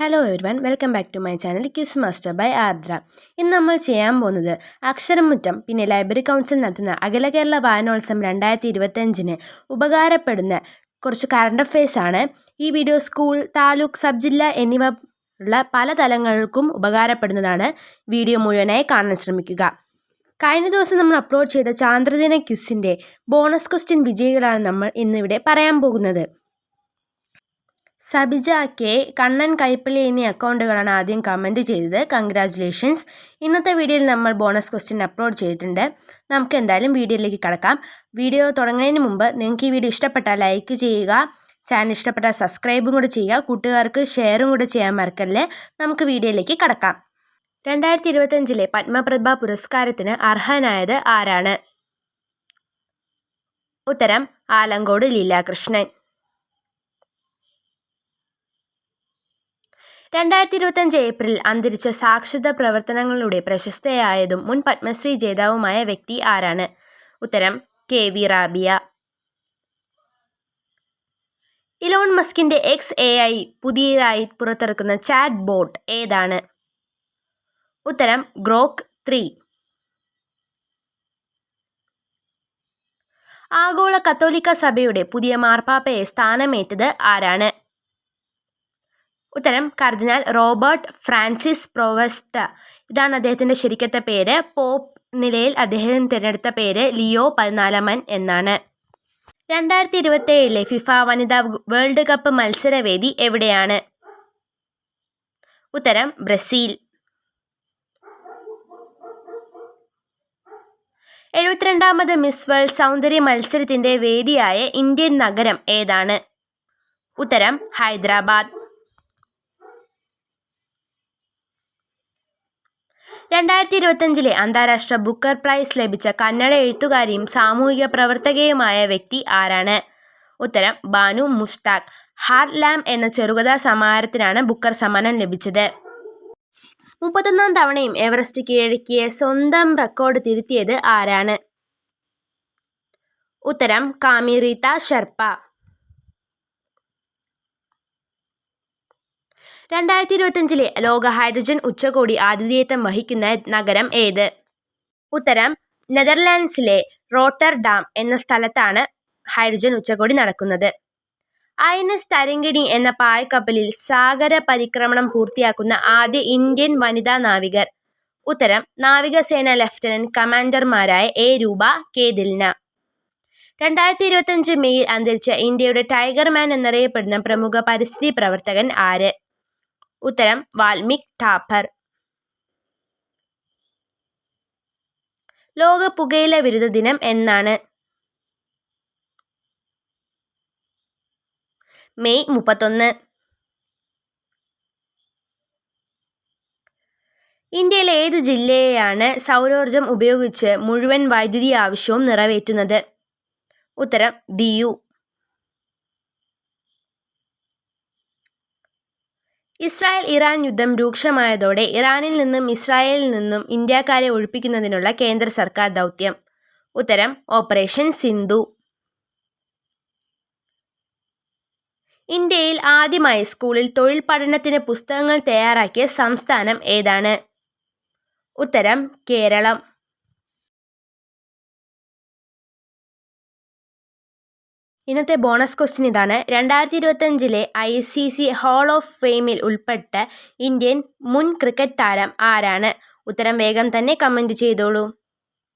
Hello everyone welcome back to my channel cues master by Aadra ഇന്ന് നമ്മൾ ചെയ്യാൻ പോകുന്നത് അക്ഷരമുറ്റം പിന്നെ ലൈബ്രറി കൗൺസിൽ നടത്തുന്ന അഖില കേരള വായനോത്സവം രണ്ടായിരത്തി ഇരുപത്തഞ്ചിന് ഉപകാരപ്പെടുന്ന കുറച്ച് കറണ്ട് അഫയേഴ്സ് ആണ്. ഈ വീഡിയോ സ്കൂൾ താലൂക്ക് സബ് ജില്ല എന്നിവ ഉള്ള പല തലങ്ങൾക്കും ഉപകാരപ്പെടുന്നതാണ്. വീഡിയോ മുഴുവനായി കാണാൻ ശ്രമിക്കുക. കഴിഞ്ഞ ദിവസം നമ്മൾ അപ്ലോഡ് ചെയ്ത ചാന്ദ്രദിന ക്യുസിന്റെ ബോണസ് ക്വസ്റ്റ്യൻ വിജയികളാണ് നമ്മൾ ഇന്നിവിടെ പറയാൻ പോകുന്നത്. സബിജ കെ കണ്ണൻ കൈപ്പള്ളി എന്നീ അക്കൗണ്ടുകളാണ് ആദ്യം കമന്റ് ചെയ്തത്. കൺഗ്രാജുലേഷൻസ് ഇന്നത്തെ വീഡിയോയിൽ നമ്മൾ ബോണസ് ക്വസ്റ്റ്യൻ അപ്ലോഡ് ചെയ്തിട്ടുണ്ട്. നമുക്ക് എന്തായാലും വീഡിയോയിലേക്ക് കടക്കാം. വീഡിയോ തുടങ്ങുന്നതിന് മുമ്പ് നിങ്ങൾക്ക് ഈ വീഡിയോ ഇഷ്ടപ്പെട്ടാൽ ലൈക്ക് ചെയ്യുക. ചാനൽ ഇഷ്ടപ്പെട്ടാൽ സബ്സ്ക്രൈബും കൂടെ ചെയ്യുക. കൂട്ടുകാർക്ക് ഷെയറും കൂടെ ചെയ്യാൻ മറക്കല്ലേ. നമുക്ക് വീഡിയോയിലേക്ക് കടക്കാം. രണ്ടായിരത്തി ഇരുപത്തഞ്ചിലെ പത്മപ്രഭ പുരസ്കാരത്തിന് അർഹനായത് ആരാണ്? ഉത്തരം ആലങ്കോട് ലീലാകൃഷ്ണൻ. രണ്ടായിരത്തി ഇരുപത്തഞ്ച് ഏപ്രിൽ അന്തരിച്ച സാക്ഷരത പ്രവർത്തനങ്ങളിലൂടെ പ്രശസ്തയായതും മുൻ പത്മശ്രീ ജേതാവുമായ വ്യക്തി ആരാണ്? ഉത്തരം കെ വി റാബിയ. ഇലോൺ മസ്കിന്റെ എക്സ് എ ഐ പുതിയതായി പുറത്തിറക്കുന്ന ചാറ്റ് ബോട്ട് ഏതാണ്? ഉത്തരം ഗ്രോക്ക് ത്രീ. ആഗോള കത്തോലിക്ക സഭയുടെ പുതിയ മാർപ്പാപ്പയെ സ്ഥാനമേറ്റത് ആരാണ്? ഉത്തരം കർദിനാൾ റോബർട്ട് ഫ്രാൻസിസ് പ്രൊവസ്റ്റ ഇതാണ് അദ്ദേഹത്തിന്റെ ശരിക്കത്തെ പേര്. പോപ്പ് നിലയിൽ അദ്ദേഹം തിരഞ്ഞെടുത്ത പേര് ലിയോ പതിനാലാമൻ എന്നാണ്. രണ്ടായിരത്തി ഇരുപത്തേഴിലെ ഫിഫ വനിതാ വേൾഡ് കപ്പ് മത്സരവേദി എവിടെയാണ്? ഉത്തരം ബ്രസീൽ. എഴുപത്തിരണ്ടാമത് മിസ് വേൾഡ് സൗന്ദര്യ മത്സരത്തിന്റെ വേദിയായ ഇന്ത്യൻ നഗരം ഏതാണ്? ഉത്തരം ഹൈദരാബാദ്. രണ്ടായിരത്തി ഇരുപത്തഞ്ചിലെ അന്താരാഷ്ട്ര ബുക്കർ പ്രൈസ് ലഭിച്ച കന്നഡ എഴുത്തുകാരിയും സാമൂഹിക പ്രവർത്തകയുമായ വ്യക്തി ആരാണ്? ഉത്തരം ബാനു മുസ്താഖ് ഹാർട്ട് ലാം എന്ന ചെറുകഥാ സമാഹാരത്തിനാണ് ബുക്കർ സമ്മാനം ലഭിച്ചത്. മുപ്പത്തൊന്നാം തവണയും എവറസ്റ്റ് കീഴടക്കിയ സ്വന്തം റെക്കോർഡ് തിരുത്തിയത് ആരാണ്? ഉത്തരം കാമിറീത ഷെർപ്പ. രണ്ടായിരത്തി ഇരുപത്തഞ്ചിലെ ലോക ഹൈഡ്രജൻ ഉച്ചകോടി ആതിഥേയത്വം വഹിക്കുന്ന നഗരം ഏത്? ഉത്തരം നെതർലാൻഡ്സിലെ റോട്ടർഡാം എന്ന സ്ഥലത്താണ് ഹൈഡ്രജൻ ഉച്ചകോടി നടക്കുന്നത്. ഐ എൻ എസ് തരങ്കിണി എന്ന പായക്കപ്പലിൽ സാഗര പരിക്രമണം പൂർത്തിയാക്കുന്ന ആദ്യ ഇന്ത്യൻ വനിതാ നാവികർ. ഉത്തരം നാവികസേന ലഫ്റ്റനന്റ് കമാൻഡർമാരായ എ. രൂപ കെ. ദിൽന. രണ്ടായിരത്തി ഇരുപത്തഞ്ച് മെയ്യിൽ അന്തരിച്ച ഇന്ത്യയുടെ ടൈഗർ മാൻ എന്നറിയപ്പെടുന്ന പ്രമുഖ പരിസ്ഥിതി പ്രവർത്തകൻ ആര്? ഉത്തരം വാൽമിക് ടാപ്പർ. ലോക പുകയില വിരുദ്ധ ദിനം എന്നാണ്. മെയ് മുപ്പത്തൊന്ന്. ഇന്ത്യയിലെ ഏത് ജില്ലയെയാണ് സൗരോർജം ഉപയോഗിച്ച് മുഴുവൻ വൈദ്യുതി ആവശ്യവും നിറവേറ്റുന്നത്? ഉത്തരം ദിയു. ഇസ്രായേൽ ഇറാൻ യുദ്ധം രൂക്ഷമായതോടെ ഇറാനിൽ നിന്നും ഇസ്രായേലിൽ നിന്നും ഇന്ത്യക്കാരെ ഒഴിപ്പിക്കുന്നതിനുള്ള കേന്ദ്ര സർക്കാർ ദൗത്യം. ഉത്തരം ഓപ്പറേഷൻ സിന്ധു. ഇന്ത്യയിൽ ആദ്യമായി സ്കൂളിൽ തൊഴിൽ പഠനത്തിന് പുസ്തകങ്ങൾ തയ്യാറാക്കിയ സംസ്ഥാനം ഏതാണ്? ഉത്തരം കേരളം. ഇന്നത്തെ ബോണസ് ക്വസ്റ്റ്യൻ ഇതാണ്. രണ്ടായിരത്തി ഇരുപത്തഞ്ചിലെ I C C hall of ഫെയിമിൽ ഉൾപ്പെട്ട ഇന്ത്യൻ മുൻ ക്രിക്കറ്റ് താരം ആരാണ്? ഉത്തരം വേഗം തന്നെ കമന്റ് ചെയ്തോളൂ.